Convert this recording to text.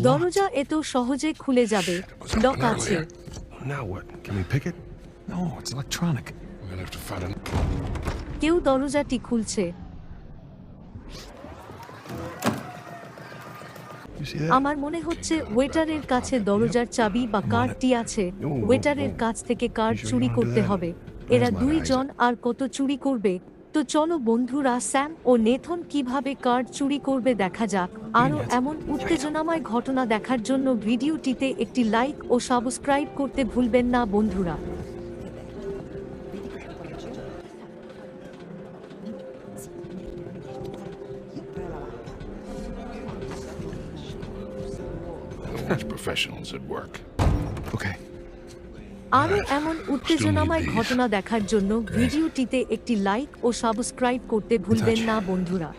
দরজা এত সহজে খুলে যাবে। লক আছে. কেউ দরজাটি খুলছে। আমার মনে হচ্ছে ওয়েটারের কাছে দরজার চাবি বা কার্ডটি আছে। ওয়েটারের কাছ থেকে কার্ড চুরি করতে হবে। এরা দুইজন আর কত চুরি করবে। তো চলো বন্ধুরা স্যাম ও নেথন কীভাবে কার্ড চুরি করবে দেখা যাক আরও এমন উত্তেজনাময় ঘটনা দেখার জন্য ভিডিওটিতে একটি লাইক ও সাবস্ক্রাইব করতে ভুলবেন না বন্ধুরা That's professionals at work. Okay. আরও এমন উত্তেজনাময় ঘটনা দেখার জন্য ভিডিওটিতে একটি লাইক ও সাবস্ক্রাইব করতে ভুলবেন না বন্ধুরা।